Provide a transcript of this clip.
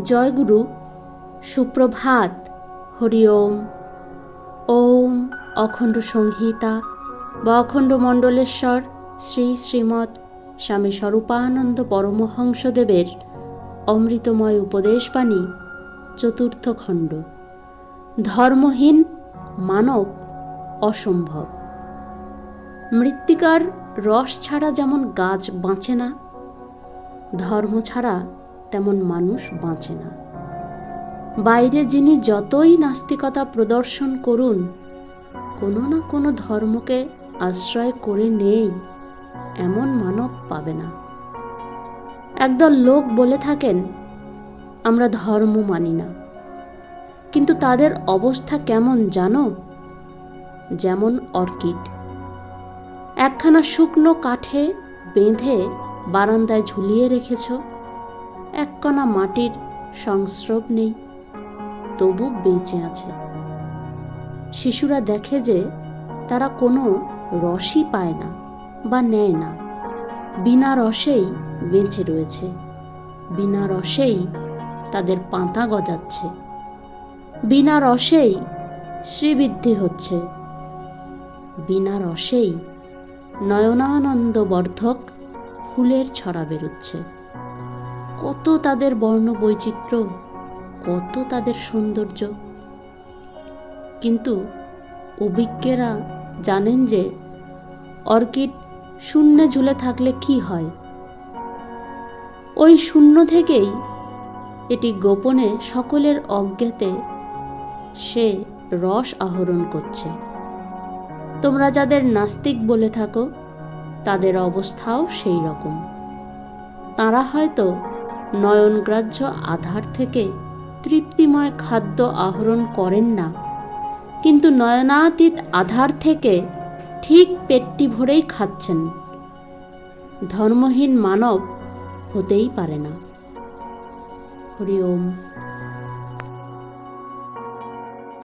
জয়গুরু, সুপ্রভাত, হরি ওম। ওম অখণ্ড সংহিতা, বা অখণ্ড মণ্ডলেশ্বর, শ্রী শ্রীমৎ স্বামী স্বরূপানন্দ পরমহংসদেবের অমৃতময় উপদেশবাণী, চতুর্থ খণ্ড। ধর্মহীন মানব অসম্ভব। মৃত্তিকার রস ছাড়া যেমন গাছ বাঁচে না, ধর্ম ছাড়া তেমন মানুষ বাঁচে না। বাইরে যিনি যতই নাস্তিকতা প্রদর্শন করুন, কোনো না কোনো ধর্মকে আশ্রয় করে নেই, এমন মানব পাবে না। একদল লোক বলে থাকেন, আমরা ধর্ম মানি না। কিন্তু তাদের অবস্থা কেমন জানো? যেমন অর্কিড। একখানা শুকনো কাঠে বেঁধে বারান্দায় ঝুলিয়ে রেখেছ। এককণা মাটির সংস্রব নেই, তবু বেঁচে আছে। শিশুরা দেখে যে তারা কোনো রসই পায় না বা নেয় না। বিনা রসেই বেঁচে রয়েছে, বিনা রসেই তাদের পাতা গজাচ্ছে, বিনা রসেই শ্রীবৃদ্ধি হচ্ছে, বিনা রসেই নয়নানন্দবর্ধক ফুলের ছড়া বেরোচ্ছে। কত তাদের বর্ণ বৈচিত্র্য কত তাদের সৌন্দর্য। কিন্তু অভিজ্ঞেরা জানেন যে অর্কিড শূন্যে ঝুলে থাকলে কি হয়? ওই শূন্য থেকেই এটি গোপনে সকলের অজ্ঞাতে সে রস আহরণ করছে। তোমরা যাদের নাস্তিক বলে থাকো, তাদের অবস্থাও সেই রকম। তারা হয়তো নয়নগ্রাহ্য আধার থেকে তৃপ্তিময় খাদ্য আহরণ করেন না। কিন্তু নয়নাতীত আধার থেকে ঠিক পেটটি ভরেই খাচ্ছেন। ধর্মহীন মানব হতেই পারে না। হরি ওম।